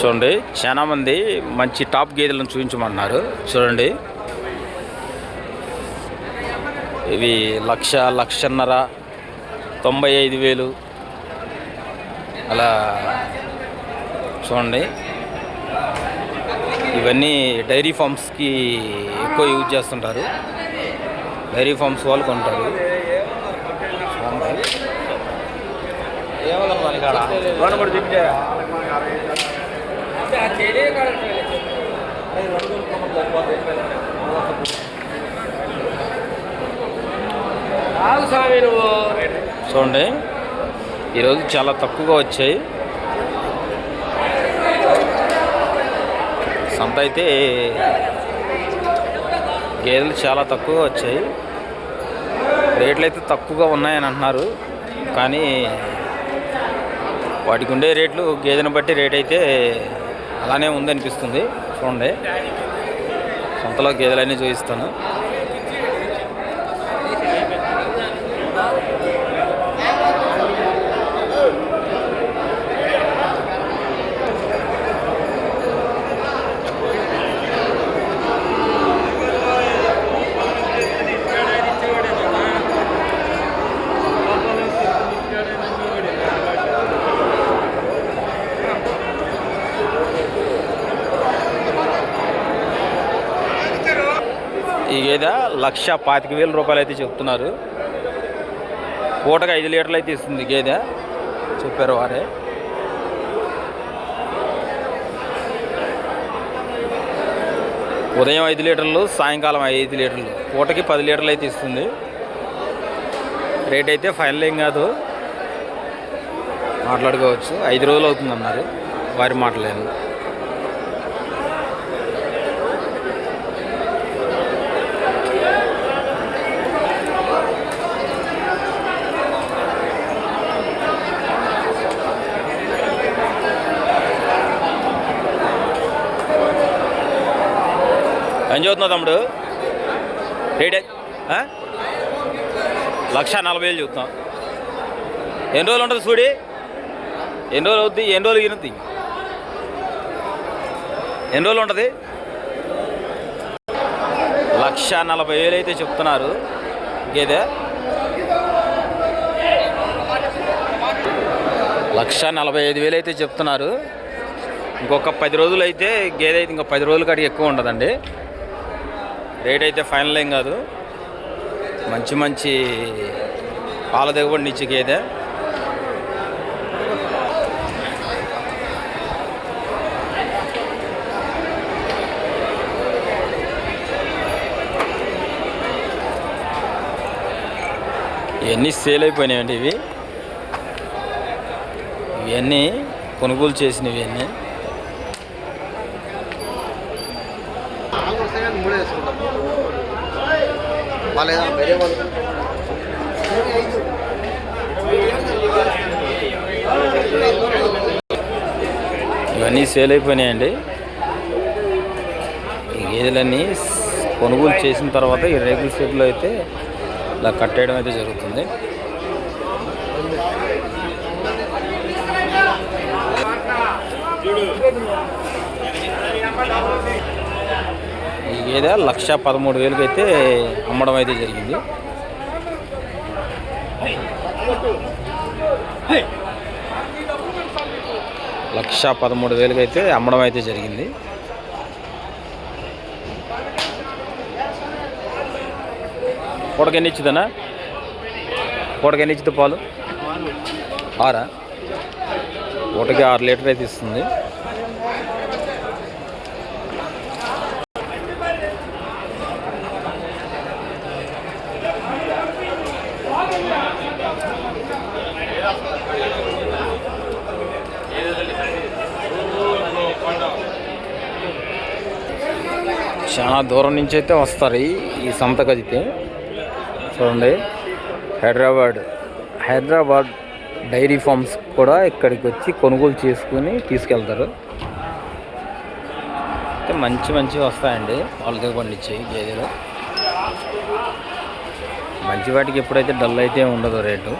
చూడండి చాలా మంది మంచి టాప్ గేదెలను చూపించమన్నారు చూడండి. ఇవి లక్ష లక్షన్నర తొంభై ఐదు వేలు. అలా చూడండి. ఇవన్నీ డైరీ ఫామ్స్కి ఎక్కువ యూజ్ చేస్తుంటారు. డైరీ ఫార్మ్స్ వాళ్ళు కొంటారు. ఏమన్నా చూడండి ఈరోజు చాలా తక్కువగా వచ్చాయి. సంత అయితే గేదెలు చాలా తక్కువగా వచ్చాయి. రేట్లు అయితే తక్కువగా ఉన్నాయని అంటున్నారు. కానీ వాటికి ఉండే రేట్లు గేదెను బట్టి రేట్ అయితే అలానే ఉంది అనిపిస్తుంది చూడండి. సొంతలో గేదెలన్నీ చూపిస్తాను ఈ గేదె లక్ష పాతిక వేల రూపాయలు అయితే చెప్తున్నారు. పూటకు ఐదు లీటర్లు అయితే ఇస్తుంది గేదె చెప్పారు వారే. ఉదయం ఐదు లీటర్లు సాయంకాలం ఐదు లీటర్లు పూటకి పది లీటర్లు అయితే ఇస్తుంది. రేట్ అయితే ఫైనల్ ఏం కాదు. మాట్లాడుకోవచ్చు. ఐదు రోజులు అవుతుంది అన్నారు వారి మాటలేను. ఏం చదువుతున్నావు తమ్ముడు? రేట్ ఏ- లక్ష నలభై వేలు చూస్తున్నాం ఎన్ని రోజులు ఉంటుంది చూడి ఎన్ని రోజులు అవుద్ది? ఎన్ని రోజులు ఇనుద్ది ఎన్ని రోజులు ఉంటుంది? లక్ష నలభై వేలు అయితే చెప్తున్నారు. గేదె లక్ష నలభై ఐదు వేలు అయితే చెప్తున్నారు. ఇంకొక పది రోజులు అయితే గేదె అయితే ఇంకా పది రోజుల కాడికి ఎక్కువ ఉండదండి. రేట్ అయితే ఫైనల్ ఏం కాదు. మంచి మంచి పాల దిగుబడి నిచ్చి గేదె ఇవన్నీ సేల్ అయిపోయినాయండి ఇవి. ఇవన్నీ కొనుగోలు చేసినవి ఇవన్నీ నాలుగు వస్తాయి కానీ మూడే వేసుకుంటాం వాళ్ళు వేరే వాళ్ళు. ఇవన్నీ సేల్ అయిపోయినాయండి. ఈ గేదెలన్నీ కొనుగోలు చేసిన తర్వాత ఈ రేకుల షెడ్లో అయితే ఇలా కట్టేయడం అయితే జరుగుతుంది. గేదె లక్ష పదమూడు వేలకి అయితే అమ్మడం అయితే జరిగింది. లక్ష పదమూడు వేలకి అయితే అమ్మడం అయితే జరిగింది. పూటకి ఎన్ని ఇచ్చిందనా పూటకి ఎన్ని ఇచ్చింది పాలు? ఆరా? పూటకి ఆరు లీటర్ అయితే ఇస్తుంది చాలా దూరం నుంచి అయితే వస్తారు ఈ- ఈ సంతకైతే చూడండి. హైదరాబాద్. హైదరాబాద్ డైరీ ఫార్మ్స్ కూడా ఇక్కడికి వచ్చి కొనుగోలు చేసుకుని తీసుకెళ్తారు. అయితే మంచి మంచి వస్తాయండి. వాళ్ళతో దిగుబడి గేదెలు. మంచి వాటికి ఎప్పుడైతే డల్ అయితే ఉండదు రేటు.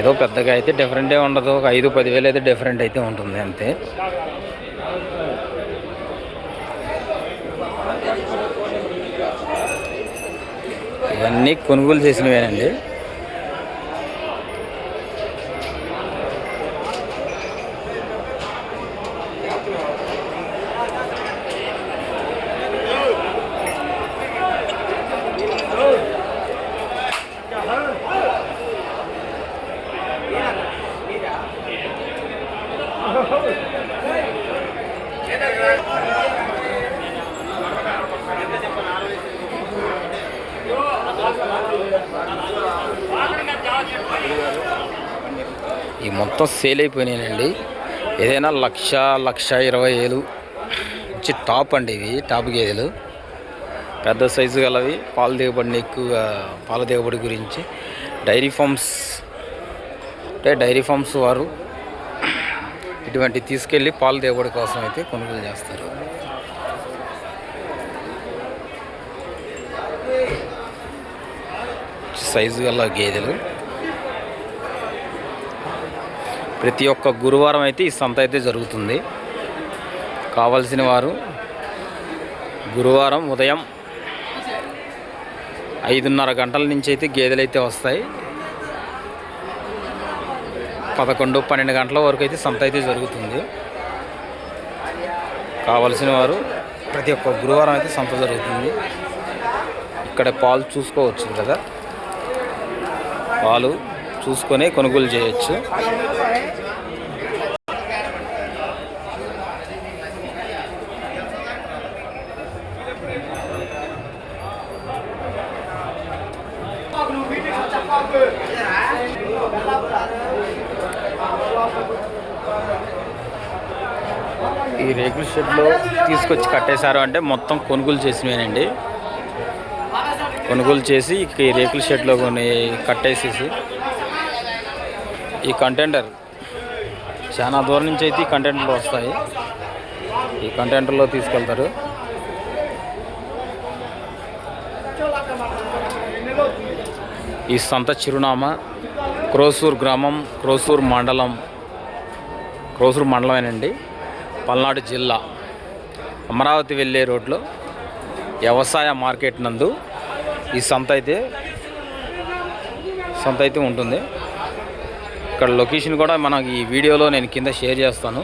ఏదో పెద్దగా అయితే డిఫరెంటే ఉండదు. ఒక ఐదు పదివేలు అయితే డిఫరెంట్ అయితే ఉంటుంది అంతే. ఇవన్నీ కొనుగోలు చేసినవేనండి. ఈ మొత్తం సేల్ అయిపోయినాయండి. ఏదైనా లక్ష లక్ష ఇరవై వేలు మంచి టాప్ అండి ఇవి టాప్ గేదెలు. పెద్ద సైజు గలవి పాల దిగుబడిని ఎక్కువగా పాల దిగుబడి గురించి డైరీ ఫార్మ్స్ అంటే డైరీ ఫార్మ్స్ వారు ఇటువంటి తీసుకెళ్ళి పాల దిగుబడి కోసం అయితే కొనుగోలు చేస్తారు. సైజు గల గేదెలు. ప్రతి ఒక్క గురువారం అయితే ఈ సంత అయితే జరుగుతుంది. కావలసిన వారు గురువారం ఉదయం ఐదున్నర గంటల నుంచి అయితే గేదెలు అయితే వస్తాయి. పదకొండు పన్నెండు గంటల వరకు అయితే సంత అయితే జరుగుతుంది. కావలసిన వారు ప్రతి ఒక్క గురువారం అయితే సంత జరుగుతుంది. ఇక్కడ పాలు చూసుకోవచ్చు కదా. పాలు చూసుకొని కొనుగోలు చేయొచ్చు. ఈ రేకుల షెడ్లో తీసుకొచ్చి కట్టేశారు అంటే మొత్తం కొనుగోలు చేసినవేనండి. కొనుగోలు చేసి ఇక ఈ రేకుల షెడ్లో కొన్ని కట్టేసేసి ఈ కంటెంటర్ చాలా దూరం నుంచి అయితే ఈ కంటెంటర్లు వస్తాయి. ఈ కంటెంటర్లో తీసుకెళ్తారు. ఈ సంత చిరునామా క్రోసూర్ గ్రామం క్రోసూర్ మండలం క్రోసూర్ మండలమేనండి. పల్నాడు జిల్లా అమరావతి వెళ్ళే రోడ్లో వ్యవసాయ మార్కెట్ నందు ఈ సంత అయితే సంత అయితే ఉంటుంది. ఇక్కడ లొకేషన్ కూడా మనకి ఈ వీడియోలో నేను కింద షేర్ చేస్తాను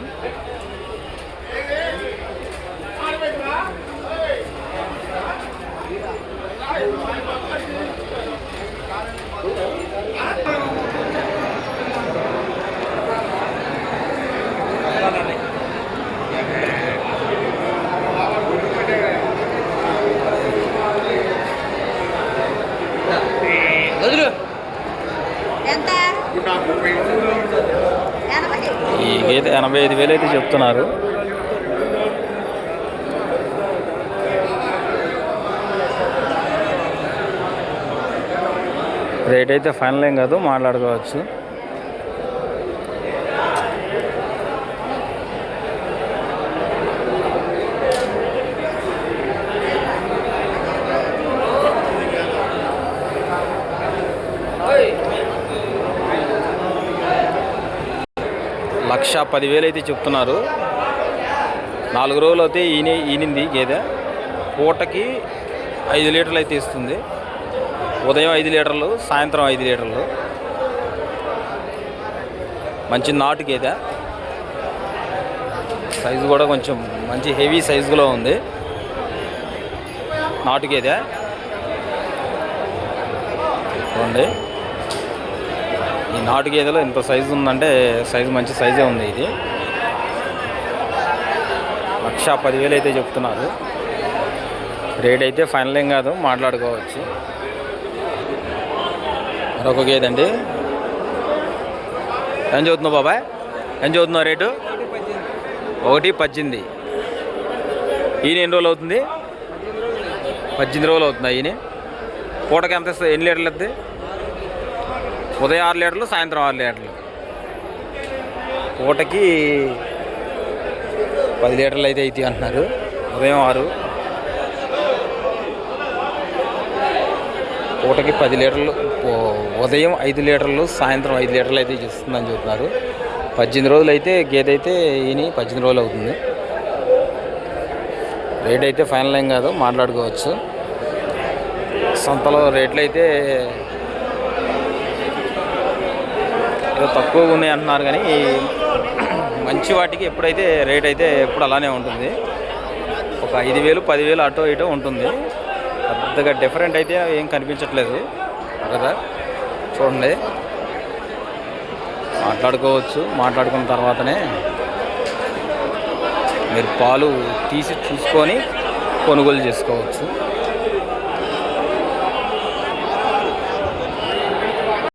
ఎంత ఎనభై ఈ గేదె ఎనభై ఐదు వేలు అయితే చెప్తున్నారు. రేట్ అయితే ఫైనల్ ఏం కాదు మాట్లాడుకోవచ్చు. లక్ష పదివేలు అయితే చెప్తున్నారు. నాలుగు రోజులు అయితే ఈయన ఈనింది గేదె. పూటకి ఐదు లీటర్లు అయితే ఇస్తుంది. ఉదయం ఐదు లీటర్లు సాయంత్రం ఐదు లీటర్లు. మంచి నాటు గేదె. సైజు కూడా కొంచెం మంచి హెవీ సైజులో ఉంది. నాటు గేదె. చూడండి. ఈ నాటు గేదెలో ఇంత సైజు ఉందంటే సైజు మంచి సైజే ఉంది ఇది. లక్ష పదివేలు అయితే చెప్తున్నారు. రేట్ అయితే ఫైనల్ ఏం కాదు మాట్లాడుకోవచ్చు. మరొక గేదె అండి. ఏం చదువుతున్నావు బాబాయ్? ఏం చదువుతున్నావు రేటు? ఒకటి పద్దెనిమిది. ఈయన ఎన్ని రోజులు అవుతుంది? పద్దెనిమిది రోజులు అవుతుంది ఈయన? పూటకి ఎంత ఇస్తుంది ఎన్ని లీటర్లు అవుతుంది? ఉదయం ఆరు లీటర్లు సాయంత్రం ఆరు లీటర్లు. పూటకి పది లీటర్లు అయితే అవుతాయి అంటున్నారు. ఉదయం ఆరు. పూటకి పది లీటర్లు ఉదయం ఐదు లీటర్లు సాయంత్రం ఐదు లీటర్లు అయితే ఇస్తుందని చెబుతున్నారు పద్దెనిమిది రోజులు అయితే గేదె అయితే ఈని పద్దెనిమిది రోజులు అవుతుంది. రేట్ అయితే ఫైనల్ ఏం కాదు మాట్లాడుకోవచ్చు. సంతలో రేట్లు అయితే ఏదో తక్కువగా ఉన్నాయి అంటున్నారు కానీ మంచి వాటికి ఎప్పుడైతే రేట్ అయితే ఎప్పుడు అలానే ఉంటుంది. ఒక ఐదు వేలు పదివేలు అటో ఇటో ఉంటుంది. పెద్దగా డిఫరెంట్ అయితే ఏం కనిపించట్లేదు. కదా చూడండి. మాట్లాడుకోవచ్చు. మాట్లాడుకున్న తర్వాతనే మీరు పాలు తీసి చూసుకొని కొనుగోలు చేసుకోవచ్చు.